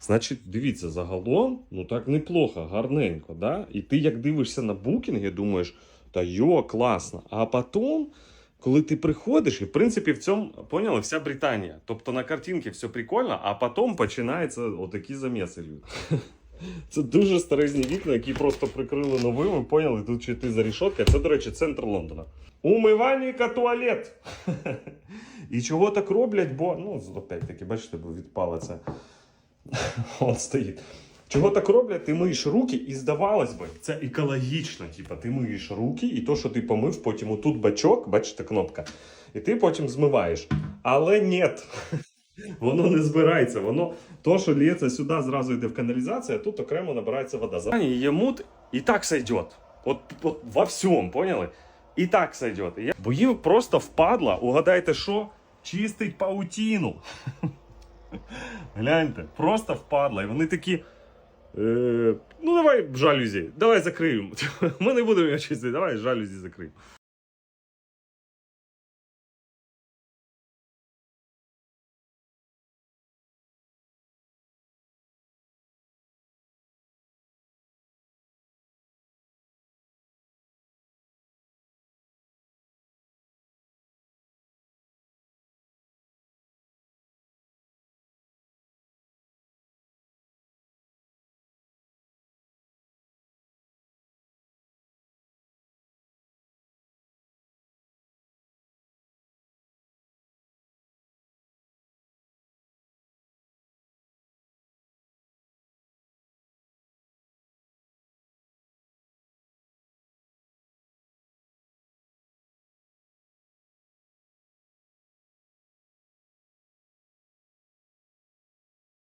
Значить, дивіться, загалом, ну так неплохо, гарненько, да? І ти як дивишся на букінги, думаєш, та йо, класно. А потім, коли ти приходиш, і в принципі в цьому поняли вся Британія. Тобто на картинці все прикольно, а потім починаються отакі заміси. Це дуже старезні вікна, які просто прикрили новими, поняли, тут чи ти за рішоткою. Це, до речі, центр Лондона. Умивальника туалет. І чого так роблять, бо, ну, опять-таки, бачите, бо відпала це. Он стоїть. Чого так роблять? Ти миєш руки, і здавалось би, це екологічно. Типа, ти миєш руки, і то, що ти помив, потім отут бачок, бачите, кнопка, і ти потім змиваєш. Але ні. Воно не збирається. Воно то, що лється сюди, зразу йде в каналізацію, а тут окремо набирається вода. Є мут, і так сойдет. От, от во всьому, поняли? І так сойдет. Бо їм просто впадла, угадайте, що? Чистить паутіну. Гляньте, просто впадла. І вони такі. Е, ну, давай жалюзі, давай закриємо. Ми не будемо чистити, давай жалюзі закриємо.